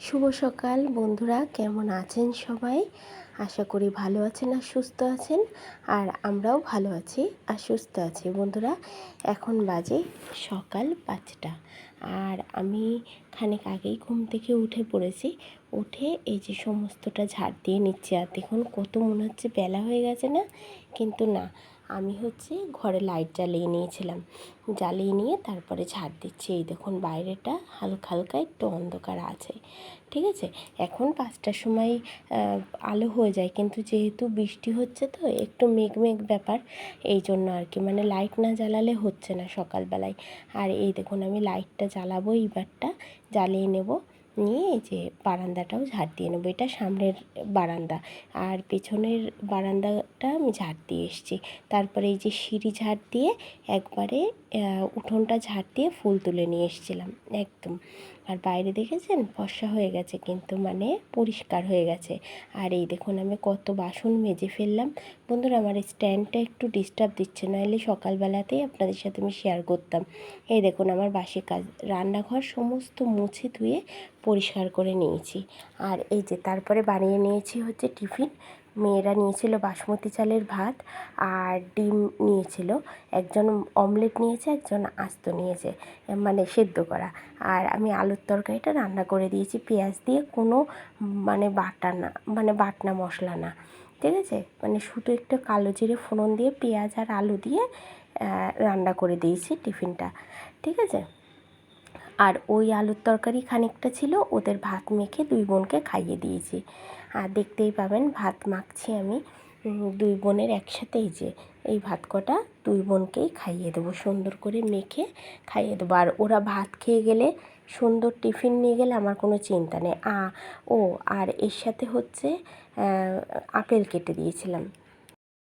শুভ সকাল বন্ধুরা, কেমন আছেন সবাই? আশা করি ভালো আছেন আর সুস্থ আছেন, আর আমরাও ভালো আছি আর সুস্থ আছি। বন্ধুরা, এখন বাজে সকাল পাঁচটা, আর আমি খানিক আগেই ঘুম থেকে উঠে পড়েছি। উঠে এই যে সমস্তটা ঝাড় দিয়ে নিচ্ছি, আর দেখুন কত মনে হচ্ছে বেলা হয়ে গেছে না? কিন্তু না আমি হচ্ছে ঘরে লাইট জ্বালিয়ে নিয়েছিলাম। জ্বালিয়ে নিয়ে তারপরে ঝাড় দিচ্ছি। এই দেখুন বাইরেটা হালকা হালকা একটু অন্ধকার আছে, ঠিক আছে? এখন পাঁচটার সময় আলো হয়ে যায়, কিন্তু যেহেতু বৃষ্টি হচ্ছে তো একটু মেঘ মেঘ ব্যাপার, এই জন্য আর কি। মানে লাইট না জ্বালালে হচ্ছে না সকালবেলায়। আর এই দেখুন আমি লাইটটা জ্বালাবো, এইবারটা জ্বালিয়ে নেব। নিয়ে যে বারান্দাটাও ঝাড় দিয়ে নেব। এটা সামনের বারান্দা। আর পেছনের বারান্দাটা আমি ঝাড় দিয়ে এসেছি। তারপরে এই যে সিঁড়ি ঝাড় দিয়ে একবারে উঠোনটা ঝাড় দিয়ে ফুল তুলে নিয়ে এসেছিলাম। একদম। আর বাইরে দেখেছেন? ফর্সা হয়ে গেছে কিন্তু মানে পরিষ্কার হয়ে গেছে। আর এই দেখুন, আমি কত বাসন মেজে ফেললাম। বন্ধুরা, আমার স্ট্যান্ডটা একটু ডিস্টার্ব দিচ্ছে, নাহলে সকালবেলাতেই আপনাদের সাথে আমি শেয়ার করতাম। এই দেখুন, আমার বাসি কাজ, রান্নাঘর সমস্ত মুছে ধুয়ে পরিষ্কার করে নিয়েছি। আর এই যে, তারপরে বানিয়ে নিয়েছি হচ্ছে টিফিন। মেয়েরা নিয়েছিল বাসমতি চালের ভাত আর ডিম নিয়েছিল। একজন অমলেট নিয়েছে, একজন আস্ত নিয়েছে মানে সেদ্ধ করা। আর আমি আলুর তরকারিটা রান্না করে দিয়েছি, পেঁয়াজ দিয়ে কোনো মানে বাটা না মানে বাটনা মশলা না, ঠিক আছে? মানে শুধু একটু কালো জিরে ফোড়ন দিয়ে পেঁয়াজ আর আলু দিয়ে রান্না করে দিয়েছি টিফিনটা, ঠিক আছে? আর ওই আলুর তরকারি খানিকটা ছিল, ওদের ভাত মেখে দুই বোনকে খাইয়ে দিয়েছি। আর দেখতেই পাবেন ভাত মাখছি আমি দুই বোনের একসাথেই যে এই ভাত কটা দুই বোনকেই খাইয়ে দেবো, সুন্দর করে মেখে খাইয়ে দেবো। আর ওরা ভাত খেয়ে গেলে সুন্দর টিফিন নিয়ে গেলে আমার কোনো চিন্তা নেই। আ, ও, আর এর সাথে হচ্ছে আপেল কেটে দিয়েছিলাম।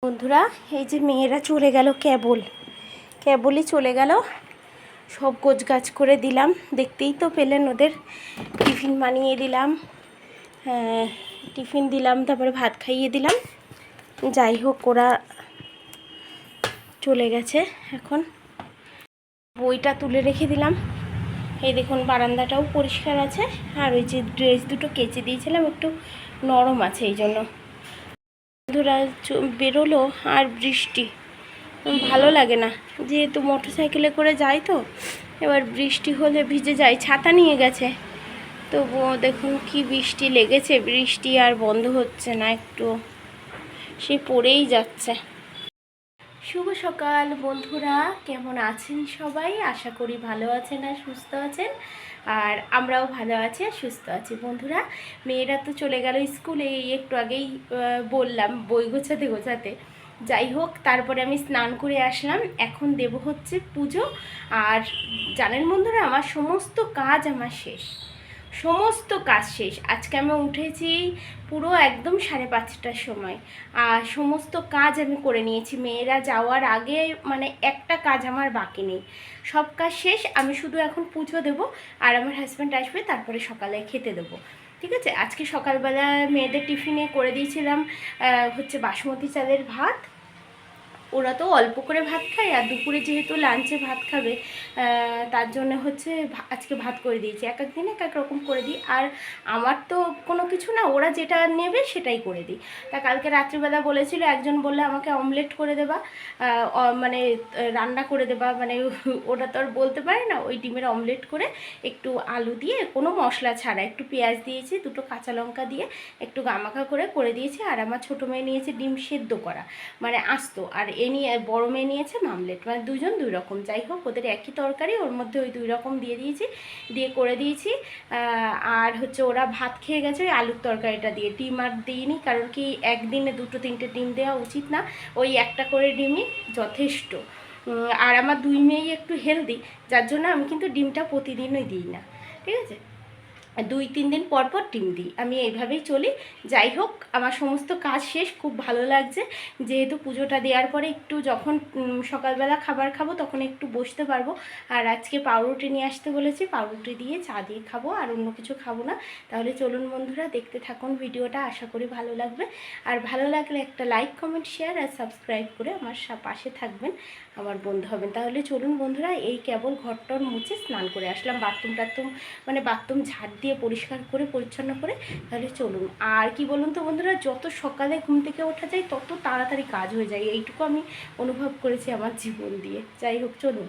বন্ধুরা, এই যে মেয়েরা চলে গেল কেবল। কেবলই চলে গেল। সব গোছ গাছ করে দিলাম। দেখতেই তো পেলেন ওদের। টিফিন বানিয়ে দিলাম। টিফিন দিলাম, তারপরে ভাত খাইয়ে দিলাম। যাই হোক, ওরা চলে গেছে এখন। বইটা তুলে রেখে দিলাম। এই দেখুন, বারান্দাটাও পরিষ্কার আছে। আর ওই যে ড্রেস দুটো কেচে দিয়েছিলাম, একটু নরম আছে, এই জন্য। বন্ধুরা বেরোলো, আর বৃষ্টি। ভালো লাগে না। যেহেতু মোটর সাইকেলে করে যাই তো, এবার বৃষ্টি হলে ভিজে যায় ছাতা নিয়ে গেছে। তবুও দেখুন কি বৃষ্টি লেগেছে, বৃষ্টি আর বন্ধ হচ্ছে না একটু। সে পড়েই যাচ্ছে। শুভ সকাল বন্ধুরা, কেমন আছেন সবাই? আশা করি ভালো আছেন আর সুস্থ আছেন। আর আমরাও ভালো আছি আর সুস্থ আছি। বন্ধুরা, মেয়েরা তো চলে গেল স্কুলে একটু আগেই বললাম, বই গোছাতে গোছাতে। যাই হোক, তারপরে আমি স্নান করে আসলাম। এখন দেব হচ্ছে পুজো। আর জানেন বন্ধুরা, আমার সমস্ত কাজ আমার শেষ। সমস্ত কাজ শেষ। আজকে আমি উঠেছি পুরো একদম সাড়ে পাঁচটার সময়। আর সমস্ত কাজ আমি করে নিয়েছি। মেয়েরা যাওয়ার আগে মানে একটা কাজ আমার বাকি নেই। সব কাজ শেষ। আমি শুধু এখন পুজো দেবো। আর আমার হাজব্যান্ড আসবে, তারপরে সকালে খেতে দেবো। ঠিক আছে? আজকে সকালবেলা মেয়েদের টিফিনে করে দিয়েছিলাম হচ্ছে বাসমতি চালের ভাত ওরা তো অল্প করে ভাত খায় আর দুপুরে যেহেতু লাঞ্চে ভাত খাবে তার জন্য হচ্ছে আজকে ভাত করে দিয়েছি। এক এক দিন এক এক রকম করে দিই। আর আমার তো কোনো কিছু না, ওরা যেটা নেবে সেটাই করে দিই। তা কালকে রাত্রিবেলা বলেছিল, একজন বললে, আমাকে অমলেট করে দেবা মানে রান্না করে দেবা। মানে ওটা তো আর বলতে পারে না, ওই ডিমের অমলেট করে একটু আলু দিয়ে, কোনো মশলা ছাড়া, একটু পেঁয়াজ দিয়েছি, দুটো কাঁচা লঙ্কা দিয়ে একটু গামাখা করে করে দিয়েছি। আর আমার ছোটো মেয়ে নিয়েছে ডিম সেদ্ধ করা মানে আস্ত। আর নিয়ে, বড়ো মেয়ে নিয়েছে মামলেট মানে দুজন দুই রকম। যাই হোক, ওদের একই তরকারি, ওর মধ্যে ওই দুই রকম দিয়ে দিয়েছি, দিয়ে করে দিয়েছি। আর হচ্ছে ওরা ভাত খেয়ে গেছে, ওই আলুর তরকারিটা দিয়ে। ডিম আর দিইনি, কারণ কি একদিনে দুটো, তিনটে ডিম দেওয়া উচিত না। ওই একটা করে ডিমই যথেষ্ট। আর আমার দুই মেয়েই একটু হেলদি যার জন্য আমি কিন্তু ডিমটা প্রতিদিনই দিই না। ঠিক আছে? দুই, তিন দিন পর পর ডিম দিই। আমি এইভাবেই চলি। যাই হোক, আমার সমস্ত কাজ শেষ। খুব ভালো লাগছে। যেহেতু পুজোটা দেওয়ার পরে একটু যখন সকালবেলা খাবার খাব, তখন একটু বসতে পারব। আর আজকে পাউরুটি নিয়ে আসতে বলেছি। পাউরুটি দিয়ে চা দিয়ে খাব, আর অন্য কিছু খাব না। তাহলে চলুন বন্ধুরা, দেখতে থাকুন ভিডিওটা। আশা করি ভালো লাগবে। আর ভালো লাগলে একটা লাইক কমেন্ট শেয়ার আর সাবস্ক্রাইব করে আমার পাশে থাকবেন। আমার বন্ধু হবেন। তাহলে চলুন বন্ধুরা, এই কেবল ঘরটর মুছে স্নান করে আসলাম। বাথরুম টাথরুম মানে বাথরুম ঝাড় দিয়ে পরিষ্কার করে, পরিচ্ছন্ন করে, তাহলে চলুন। আর কি বলুন তো বন্ধুরা, যত সকালে ঘুম থেকে ওঠা যায়, তত তাড়াতাড়ি কাজ হয়ে যায়। এইটুকু আমি অনুভব করেছি আমার জীবন দিয়ে। যাই হোক, চলুন।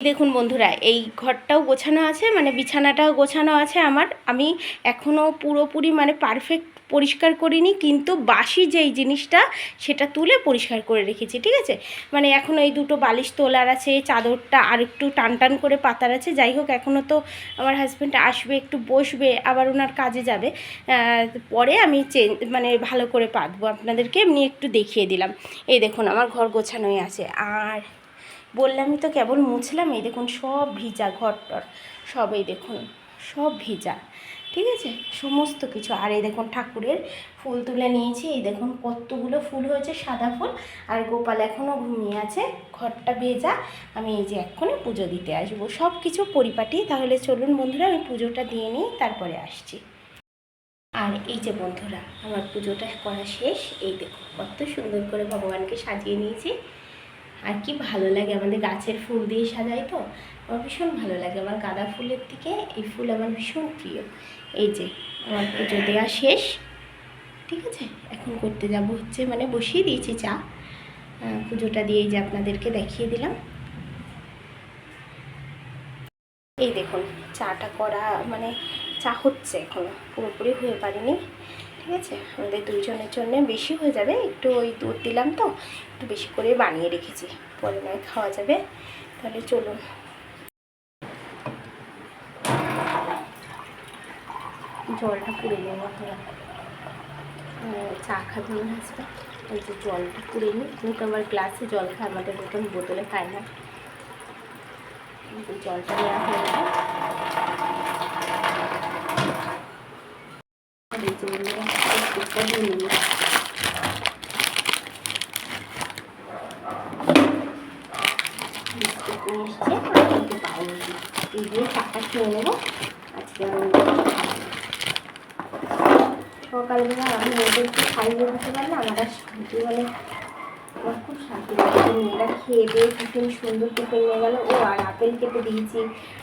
দেখুন বন্ধুরা, এই ঘরটাও গোছানো আছে মানে বিছানাটাও গোছানো আছে আমার। আমি এখনও পুরোপুরি মানে পারফেক্ট পরিষ্কার করিনি, কিন্তু বাসি যেই জিনিসটা সেটা তুলে পরিষ্কার করে রেখেছি, ঠিক আছে? মানে এখনও এই দুটো বালিশ তোলার আছে, চাদরটা আর একটু টান টান করে পাতার আছে, যাই হোক এখনও তো আমার হাজব্যান্ড আসবে, একটু বসবে, আবার ওনার কাজে যাবে পরে আমি চেঞ্জ মানে ভালো করে পাতবো, আপনাদেরকে এমনি একটু দেখিয়ে দিলাম। এই দেখুন আমার ঘর গোছানোই আছে, আর বললামই তো কেবল মুছলাম, এই দেখুন সব ভিজা ঘরটর, সব এই দেখুন, সব ভিজা। ঠিক আছে? সমস্ত কিছু। আর এই দেখুন ঠাকুরের ফুল তুলে নিয়েছি। এই দেখুন কতগুলো ফুল হয়েছে, সাদা ফুল। আর গোপাল এখনও ঘুমিয়ে আছে। ঘরটা ভেজা। আমি এই যে এক্ষুনি পুজো দিতে আসব। সব কিছু পরিপাটি। তাহলে চলুন বন্ধুরা, আমি পুজোটা দিয়ে নিই, তারপরে আসছি। আর এই যে বন্ধুরা, আমার পুজোটা করা শেষ। এই দেখুন কত সুন্দর করে ভগবানকে সাজিয়ে নিয়েছি। আর কি ভালো লাগে আমাদের গাছের ফুল দিয়ে সাজাই তো, আমার ভীষণ ভালো লাগে, আমার গাঁদা ফুলের থেকে এই ফুল আমার ভীষণ প্রিয়। এই যে, আমার পুজো দেওয়া শেষ, ঠিক আছে? এখন করতে যাব হচ্ছে মানে বসিয়ে দিয়েছি চা। পুজোটা দিয়ে যে আপনাদেরকে দেখিয়ে দিলাম। এই দেখুন, চাটা করা মানে চা হচ্ছে এখনও, পুরোপুরি হয়ে পারেনি, ঠিক আছে? আমাদের দুইজনের জন্য বেশি হয়ে যাবে, একটু ওই দুধ দিলাম তো একটু বেশি করে বানিয়ে রেখেছি। পরে নয় খাওয়া যাবে। তাহলে চলুন। জলটা পুড়ে নিই আপনারা চা খাবে আমার হাসব্যান্ড ওই যে জলটা পুড়ে নিই। কিন্তু আমার গ্লাসে জল খায়, আমাদের মতন বোতলে খায় না। জলটা নেওয়া হয়ে গেল আর এই যে বন্ধুরা, বিস্কুটটা দিয়ে নিই। বিস্কুট নিয়ে এসছে আর কিন্তু পাউরুটি এই দিয়ে চাটা খেয়ে নেব। আজকে। সকালবেলা আমি ওদেরকে খাইয়ে দিতে পারলে আমার শান্তি মানে আমার খুব শান্তি লাগে। যে মেয়েরা খেয়ে দিয়ে টিফিন, সুন্দর টিফিন নিয়ে গেলো। ও আর আপেল কেটে দিয়েছি,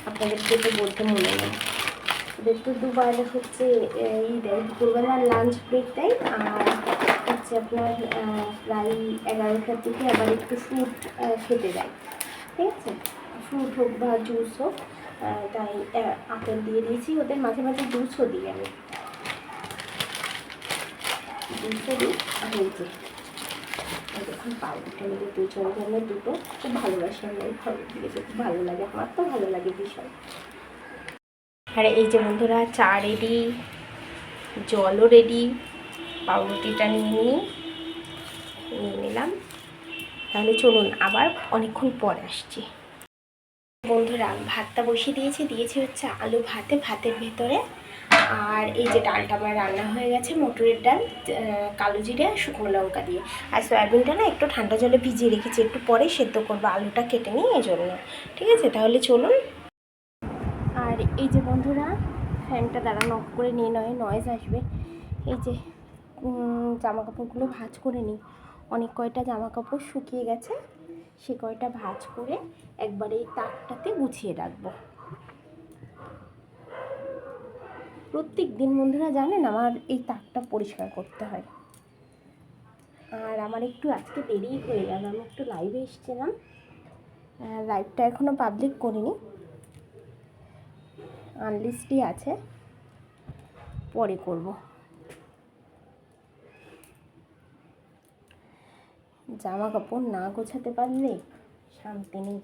আপনাদেরকে তো বলতে মনে নেই। ওদের তো দুবার হচ্ছে, এই দেয় দুপুরবেলা লাঞ্চ ব্রেক দেয় আর হচ্ছে আপনার প্রায় এগারোটার দিকে আবার একটু ফ্রুট খেতে দেয় ঠিক আছে? ফ্রুট হোক বা জুস হোক তাই আপেল দিয়ে দিয়েছি, ওদের মাঝে মাঝে দুশো দিই আমি। দুশো দিই, আর এই যে দেখুন পাউরুটি আমাদের দুজন জন্য দুটো, খুব ভালোবাসি আমরা এই দিয়েছে খুব ভালো লাগে, আমার তো ভালো লাগে ভীষণ। আর এই যে বন্ধুরা, চা রেডি জলও রেডি পাউরুটিটা নিয়ে নিই, নিয়ে নিলাম। তাহলে চলুন, আবার অনেকক্ষণ পরে আসছি। বন্ধুরা ভাতটা বসিয়ে দিয়েছি। দিয়েছি হচ্ছে আলু ভাতে, ভাতের ভেতরে। আর এই যে ডালটা আমার রান্না হয়ে গেছে, মটরের ডাল কালো জিরে শুকনো লঙ্কা দিয়ে। আর সয়াবিনটা না একটু ঠান্ডা জলে ভিজিয়ে রেখেছি, একটু পরে সেদ্ধ করব আলুটা কেটে নিই এই জন্য ঠিক আছে, তাহলে চলুন। আর এই যে বন্ধুরা, ফ্যানটা দ্বারা নক করে নিয়ে নয় নয়েজ আসবে। এই যে জামা কাপড়গুলো ভাঁজ করে নিই। অনেক কয়টা জামা কাপড় শুকিয়ে গেছে। সে কয়টা ভাঁজ করে একবারে এই তাকটাতে গুছিয়ে রাখব। প্রত্যেক দিন বন্ধুরা জানেন আমার এই তাকটা পরিষ্কার করতে হয়। আর আমার একটু আজকে দেরি হয়ে গেল, আমি একটু লাইভে এসেছিলাম। লাইভটা এখনও পাবলিক করিনি। আনলিস্টই আছে। পরে করব। জামা কাপড় না গোছাতে পারলে শান্তি নেই।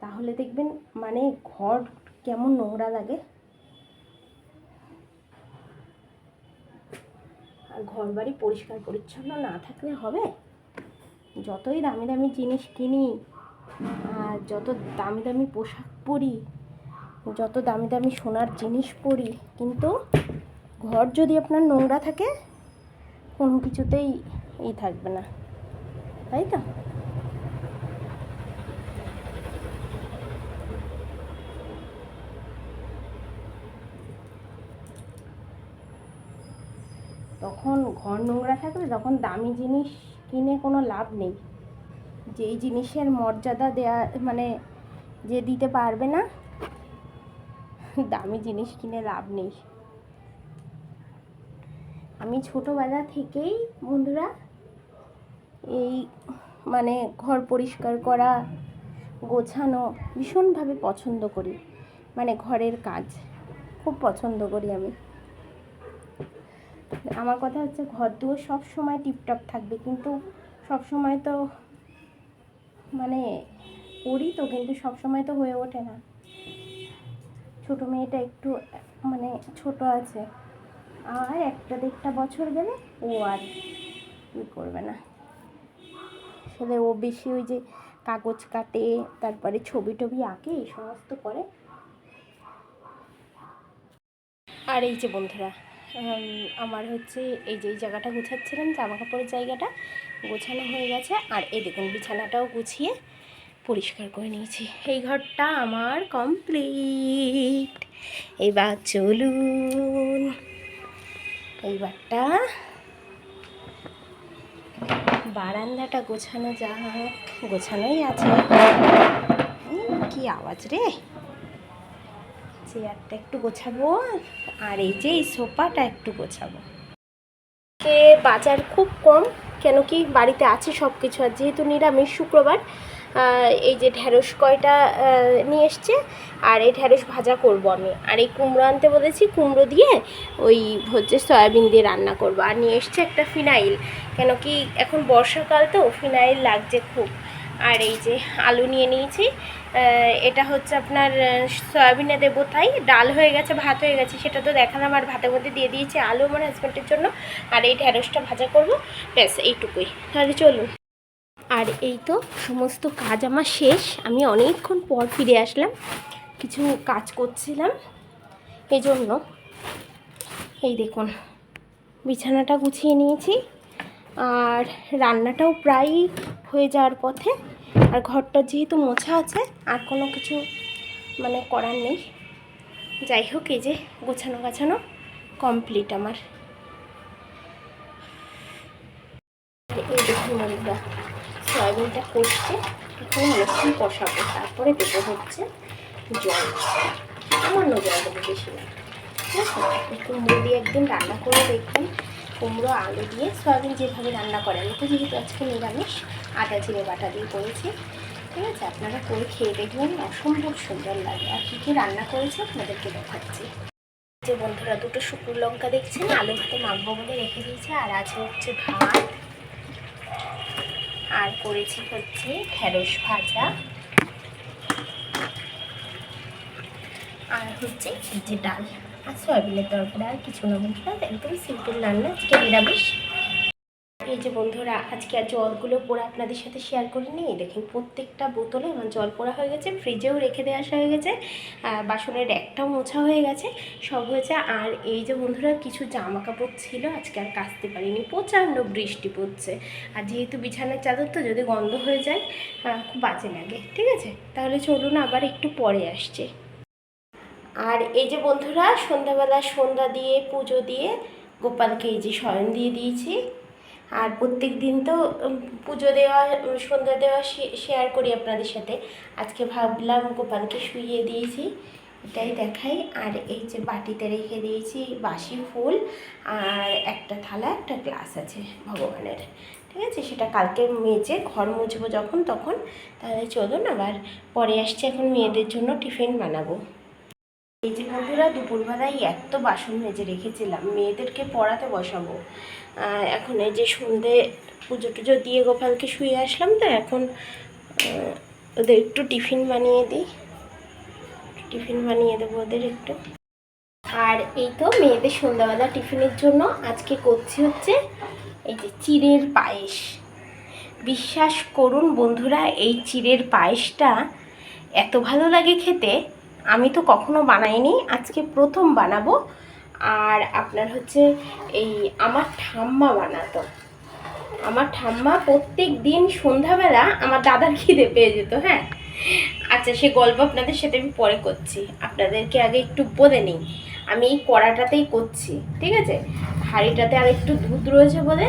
তাহলে দেখবেন মানে ঘর কেমন নোংরা লাগে। আর ঘর বাড়ি পরিষ্কার পরিচ্ছন্ন না থাকলে হবে? যতই দামি দামি জিনিস কিনি, আর যত দামি দামি পোশাক পরি, যত দামি দামি সোনার জিনিস পরি, কিন্তু ঘর যদি আপনার নোংরা থাকে, কোনো কিছুতেই ই থাকবে না। তাই তো? তখন ঘর নোংরা থাকলে তখন দামি জিনিস কিনে কোনো লাভ নেই। যেই জিনিসের মর্যাদা দেয়া মানে যে দিতে পারবে না, দামি জিনিস কিনে লাভ নেই। আমি ছোটোবেলা থেকেই বন্ধুরা এই মানে ঘর পরিষ্কার করা, গোছানো ভীষণভাবে পছন্দ করি। মানে ঘরের কাজ খুব পছন্দ করি আমি। আমার কথা হচ্ছে ঘর দুয়ার সব সময় টিপটপ থাকবে, কিন্তু সব সময় তো মানে করি তো, কিন্তু সব সময় তো হয়ে ওঠে না। ছোটো মেয়েটা একটু মানে ছোট আছে। আর একটা দেড়টা বছর গেলে ও আর ই করবে না। আসলে ও বেশি ওই যে কাগজ কাটে, তারপরে ছবি টবি আঁকে, এই সমস্ত করে। আর এই যে বন্ধুরা আমার হচ্ছে এই যে এই জায়গাটা গুছাচ্ছিলাম জামা কাপড়ের জায়গাটা, গোছানো হয়ে গেছে। আর এই দেখুন, বিছানাটাও গুছিয়ে পরিষ্কার করে নিয়েছি। এই ঘরটা আমার কমপ্লিট এবার চলুন। এইবারটা বারান্দাটা গোছানো যাক গোছানোই আছে। কি আওয়াজ রে? চেয়ারটা একটু গোছাবো, আর এই যে এই সোফাটা একটু গোছাবো। বাজার খুব কম, কেন কি বাড়িতে আছে সব কিছু আর যেহেতু নিরামিষ শুক্রবার এই যে ঢ্যাঁড়স কয়টা নিয়ে এসছে, আর এই ঢ্যাঁড়স ভাজা করব আমি। আর এই কুমড়ো আনতে বলেছি, কুমড়ো দিয়ে ওই হচ্ছে সয়াবিন দিয়ে রান্না করব। আর নিয়ে এসছে একটা ফিনাইল, কেন কি এখন বর্ষাকাল তো, ফিনাইল লাগছে খুব। আর এই যে আলু নিয়ে নিয়েছি এটা হচ্ছে আপনার সয়াবিনে দেবো তাই, ডাল হয়ে গেছে, ভাত হয়ে গেছে, সেটা তো দেখালাম, আর ভাতের মধ্যে দিয়ে দিয়েছি আলু আমার হাজব্যান্ডের জন্য। আর এই ঢ্যাঁড়সটা ভাজা করব, ব্যাস, এইটুকুই। তাহলে চলুন। আর এই তো সমস্ত কাজ আমার শেষ। আমি অনেকক্ষণ পর ফিরে আসলাম। কিছু কাজ করছিলাম। এই জন্য এই দেখুন, বিছানাটা গুছিয়ে নিয়েছি। আর রান্নাটাও প্রায় হয়ে যাওয়ার পথে। আর ঘরটা যেহেতু মোছা আছে, আর কোনো কিছু মানে করার নেই। যাই হোক, এই যে গোছানো গাছানো কমপ্লিট আমার। এই দেখুন সয়াবিনটা করছে এখন অনেকক্ষণ কষাবো। তারপরে দেবো হচ্ছে জল। সামান্য জল দেবো বেশি না। ঠিক আছে? কুমড়ো দিয়ে একদিন রান্না করে দেখবেন। কুমড়ো, আলু দিয়ে সয়াবিন যেভাবে রান্না করে আমি তো যেহেতু আজকে নিরামিষ, আদা, জিরে, বাটা দিয়ে করেছি। ঠিক আছে? আপনারা করে খেয়ে দেখবেন। অসম্ভব সুন্দর লাগে। আর কী কী রান্না করেছি আপনাদেরকে দেখাচ্ছি। যে বন্ধুরা, দুটো শুকনো লঙ্কা দেখছেন? আলু ভাতে মাখবো বলে রেখে দিয়েছে। আর আছে হচ্ছে ভাত। আর করেছি হচ্ছে ঢেঁড়স ভাজা। আর হচ্ছে ডাল। আর সয়াবিনের তরকারি আর কিছু না বন্ধুরা, একদম সিম্পল রান্না, আজকে নিরামিষ। এই যে বন্ধুরা, আজকে আর জলগুলো পরে আপনাদের সাথে শেয়ার করে নিই দেখেন প্রত্যেকটা বোতলে আমার জল পড়া হয়ে গেছে ফ্রিজেও রেখে দেওয়া আসা হয়ে গেছে আর বাসনের একটাও মোছা হয়ে গেছে, সব হয়েছে। আর এই যে বন্ধুরা, কিছু জামা কাপড় ছিল, আজকে আর কাচতে পারিনি, প্রচণ্ড বৃষ্টি পড়ছে। আর যেহেতু বিছানার চাদর তো, যদি গন্ধ হয়ে যায় খুব বাজে লাগে, ঠিক আছে? তাহলে চলুন আবার একটু পরে আসছে। আর এই যে বন্ধুরা, সন্ধ্যাবেলা সন্ধ্যা দিয়ে পুজো দিয়ে গোপালকে এই যে শয়ন দিয়ে দিয়েছি। আর প্রত্যেক দিন তো পুজো দেওয়া সন্ধ্যা দেওয়া শেয়ার করি আপনাদের সাথে। আজকে ভাবলাম গোপালকে শুইয়ে দিয়েছি, এটাই দেখাই। আর এই যে বাটিতে রেখে দিয়েছি বাসি ফুল আর একটা থালা, একটা গ্লাস আছে ভগবানের। ঠিক আছে? সেটা কালকে মেজে ঘর মুছবো যখন তখন, তাহলে চলুন আবার পরে আসছে। এখন মেয়েদের জন্য টিফিন বানাবো। এই যে বন্ধুরা, দুপুরবেলায় এত বাসন মেজে রেখেছিলাম, মেয়েদেরকে পড়াতে বসাবো। এখন এই যে সন্ধে পুজো টুজো দিয়ে গোপালকে শুয়ে আসলাম তো, এখন ওদের একটু টিফিন বানিয়ে দিই। টিফিন বানিয়ে দেবো ওদের একটু। আর এই তো মেয়েদের সন্ধ্যাবেলা টিফিনের জন্য আজকে করছি হচ্ছে এই যে চিড়ের পায়েস। বিশ্বাস করুন বন্ধুরা, এই চিড়ের পায়েসটা এত ভালো লাগে খেতে। আমি তো কখনো বানাইনি, আজকে প্রথম বানাবো। আর আপনার হচ্ছে এই আমার ঠাম্মা বানাতো। আমার ঠাম্মা প্রত্যেক দিন সন্ধ্যাবেলা আমার দাদার খিদে পেয়ে যেত হ্যাঁ? আচ্ছা সে গল্প আপনাদের সাথে আমি পরে করছি। আপনাদেরকে আগে একটু বলে নিই। আমি এই কড়াটাতেই করছি, ঠিক আছে? হাঁড়িটাতে আর একটু দুধ রয়েছে বলে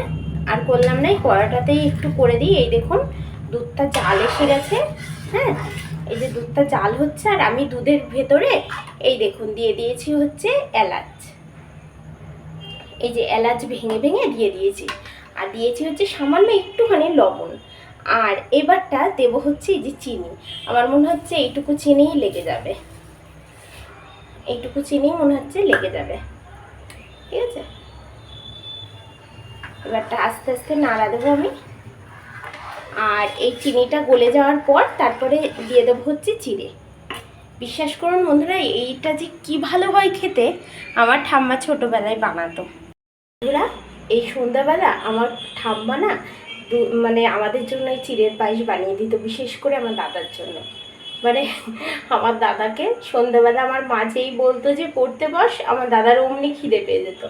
আর করলাম না, এই কড়াটাতেই একটু করে দিই। এই দেখুন, দুধটা জাল এসে গেছে হ্যাঁ? এই যে দুধটা জাল হচ্ছে আর আমি দুধের ভেতরে এই দেখুন দিয়ে দিয়েছি হচ্ছে এলাচ। এই যে এলাচ ভেঙে ভেঙে দিয়ে দিয়েছি। আর দিয়েছি হচ্ছে সামান্য একটুখানি লবণ। আর এবারটা দেবো হচ্ছে এই যে চিনি। আমার মনে হচ্ছে এইটুকু চিনিই লেগে যাবে। এইটুকু চিনি মনে হচ্ছে লেগে যাবে। ঠিক আছে? এবারটা আস্তে আস্তে নাড়া দেবো আমি। আর এই চিনিটা গলে যাওয়ার পর তারপরে দিয়ে দেবো হচ্ছে চিড়ে বিশ্বাস করুন বন্ধুরা, এইটা যে কি ভালো হয় খেতে, আমার ঠাম্মা ছোটোবেলায় বানাতো। বন্ধুরা, এই সন্ধ্যাবেলা আমার ঠাম্মা না মানে আমাদের জন্য এই চিড়ের পায়েস বানিয়ে দিত, বিশেষ করে আমার দাদার জন্য। মানে আমার দাদাকে সন্ধ্যাবেলা আমার মা যেই বলতো যে, পড়তে বস, আমার দাদার অমনি খিদে পেয়ে যেত।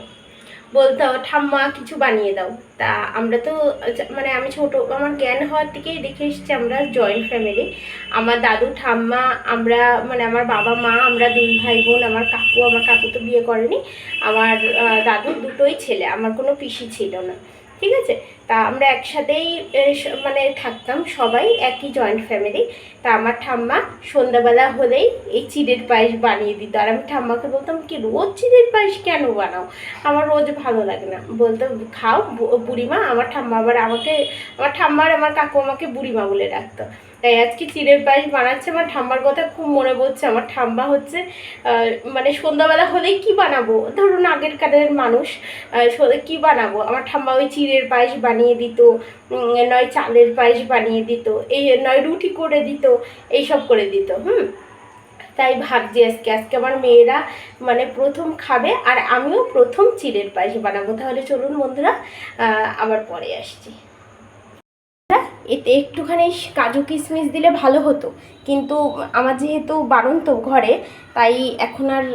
বলতো ঠাম্মা, কিছু বানিয়ে দাও। তা আমরা তো মানে আমি ছোট, আমার জ্ঞান হওয়ার থেকেই দেখে এসেছি আমরা জয়েন্ট ফ্যামিলি। আমার দাদু, ঠাম্মা, আমরা মানে আমার বাবা, মা, আমরা দুই ভাই বোন, আমার কাকু আমার কাকু তো বিয়ে করেনি। আমার দাদুর দুটোই ছেলে, আমার কোনো পিসি ছিল না। ঠিক আছে? তা আমরা একসাথেই মানে থাকতাম সবাই, একই জয়েন্ট ফ্যামিলি তা আমার ঠাম্মা সন্ধ্যাবেলা হলেই এই চিড়ের পায়েস বানিয়ে দিত। আর আমি ঠাম্মাকে বলতাম, কি রোজ চিড়ের পায়েস কেন বানাও? আমার রোজ ভালো লাগে না। বলতো, খাও বুড়িমা। আমার ঠাম্মা আবার আমাকে, আমার ঠাম্মার আমার কাকু আমাকে বুড়িমা বলে ডাকতো। তাই আজকে চিড়ের পায়েস বানাচ্ছে, আমার ঠাম্মার কথা খুব মনে পড়ছে। আমার ঠাম্মা হচ্ছে মানে সন্ধ্যাবেলা হলেই কি বানাবো? ধরুন আগের কালের মানুষ কি বানাবো? আমার ঠাম্মা ওই চিড়ের পায়েস বানিয়ে দিত নয় চালের পায়েস বানিয়ে দিত, এই নয় রুটি করে দিত, এইসব করে দিত, হুম? তাই ভাবছি আজকে আজকে আমার মেয়েরা মানে প্রথম খাবে আর আমিও প্রথম চিড়ের পায়েস বানাবো। তাহলে চলুন বন্ধুরা আবার পরে আসছি। এতে একটুখানি কাজু কিশমিশ দিলে ভালো হতো। কিন্তু আমার যেহেতু বারণ তো ঘরে, তাই এখন আর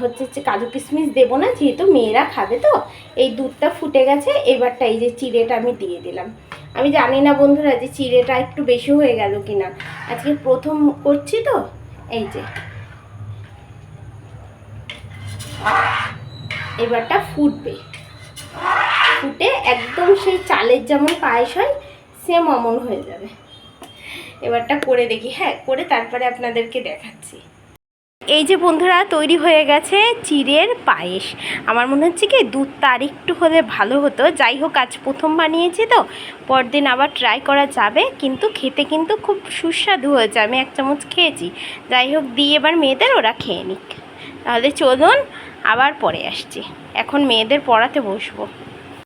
হচ্ছে যে কাজু কিশমিশ দেবো না, যেহেতু মেয়েরা খাবে তো, এই দুধটা ফুটে গেছে, এবারটা এই যে চিড়েটা আমি দিয়ে দিলাম। আমি জানি না বন্ধুরা যে চিড়েটা একটু বেশি হয়ে গেল কিনা। আজকে প্রথম করছি তো, এই যে। এবারটা ফুটবে। ফুটে একদম সেই চালের যেমন পায়েস হয় সেম অমন হয়ে যাবে। এবারটা করে দেখি হ্যাঁ করে তারপরে আপনাদেরকে দেখাচ্ছি। এই যে বন্ধুরা, তৈরি হয়ে গেছে চিড়ের পায়েস। আমার মনে হচ্ছে কি দুধটা আর একটু হলে ভালো হতো। যাই হোক, আজ প্রথম বানিয়েছি তো, পরদিন আবার ট্রাই করা যাবে, কিন্তু খেতে কিন্তু খুব সুস্বাদু হয়েছে। আমি এক চামচ খেয়েছি। যাই হোক দিয়ে এবার মেয়েদের, ওরা খেয়ে নিক। তাহলে চলুন, আবার পরে আসছি। এখন মেয়েদের পড়াতে বসবো।